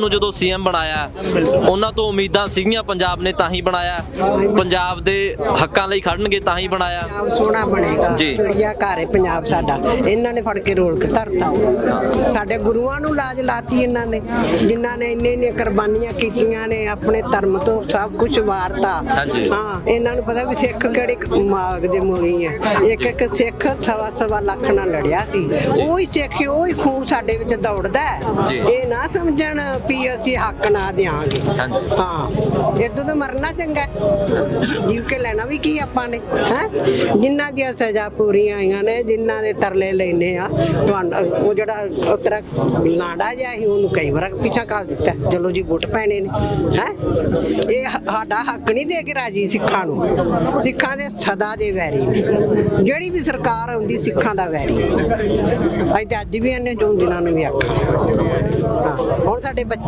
ਨੂੰ ਜਦੋਂ ਸੀਐਮ ਬਣਾਇਆ ਉਹਨਾਂ ਤੋਂ ਉਮੀਦਾਂ ਸੀਗੀਆਂ ਪੰਜਾਬ ਨੇ ਤਾਂ ਹੀ ਬਣਾਇਆ। ਪੰਜਾਬ ਦੇ ਹੱਕਾਂ ਲਈ ਖੜਨਗੇ ਤਾਂ ਹੀ ਬਣਾਇਆ। ਸੋਹਣਾ ਬਣੇਗਾ। ਜੀ। ਚਿੜੀਆ ਘਰ ਹੈ ਪੰਜਾਬ ਸਾਡਾ। ਇਹਨਾਂ ਨੇ ਫੜ ਕੇ ਰੋਲ ਕੇ ਧਰਤਾ ਸਾਡੇ ਗੁਰੂਆਂ ਨੂੰ ਲਾਜ ਲਾਤੀ ਇਹਨਾਂ ਨੇ ਜਿਨ੍ਹਾਂ ਨੇ ਇੰਨੇ ਇੰਨੇ ਕੁਰਬਾਨੀਆਂ ਕੀਤੀਆਂ ਨੇ ਆਪਣੇ ਧਰਮ ਤੋਂ ਸਭ ਕੁਝ ਵਾਰਤਾ। ਹਾਂਜੀ। ਹਾਂ ਇਹਨਾਂ ਨੂੰ ਪਤਾ ਵੀ ਸਿੱਖ ਕਿਹੜੇ ਮਾਗ ਦੇ ਮੂਲੀ ਆ ਇੱਕ ਇੱਕ ਸਿੱਖ ਸਵਾ ਸਵਾ ਲੱਖ ਨਾਲ ਲੜਿਆ ਸੀ। ਉਹੀ ਸਿੱਖ ਉਹੀ ਖੂਨ ਸਾਡੇ ਵਿੱਚ ਦੌੜਦਾ ਹੈ। ਜੀ। ਇਹ ਨਾ ਸਮਝਣ ਵੀ ਅਸੀਂ ਹੱਕ ਨਾ ਦਿਆਂਗੇ। ਹਾਂਜੀ। ਹਾਂ ਇਦੋਂ ਤਾਂ ਮਰਨਾ ਚੰਗਾ ਹੈ। ਜੀਵ ਕੇ ਲੈਣਾ ਵੀ ਕੀ ਆਪਾਂ ਨੇ ਹੈ? ਜਿਨ੍ਹਾਂ ਦੀਆਂ ਸਜ਼ਾ ਪੂਰੀਆਂ ਆਈਆਂ ਨੇ ਜਿਨ੍ਹਾਂ ਦੇ ਤਰਲੇ ਲੈਨੇ ਆ ਤੁਹਾਨੂੰ ਉਹ ਜਿਹੜਾ ਉਤਰਾ ਲਾਂਡਾ ਜਿਹਾ ਸੀ ਉਹਨੂੰ ਕਈ ਵਾਰ ਪਿੱਛਾ ਕਰ ਦਿੱਤਾ। ਚਲੋ ਜੀ ਵੋਟ ਪੈਣੇ ਨੇ ਹੈ? ਇਹ ਹ- ਸਾਡਾ ਹੱਕ ਨਹੀਂ ਦੇ ਕੇ ਰਾਜੀ ਸਿੱਖਾਂ ਨੂੰ। ਸਿੱਖਾਂ ਦੇ ਸਦਾ ਦੇ ਵੈਰੀ ਨੇ। ਜਿਹੜੀ ਵੀ ਸਰਕਾਰ ਆਉਂਦੀ ਸਿੱਖਾਂ ਦਾ ਵੈਰੀ। ਹੈ। ਅਸੀਂ ਤੇ ਅੱਜ ਵੀ ਇਹਨੇ ਜੋ ਦਿਨਾਂ ਨੂੰ ਵੀ ਆਖਾਂ ਹੁਣ ਸਾਡੇ ਬੱਚੇ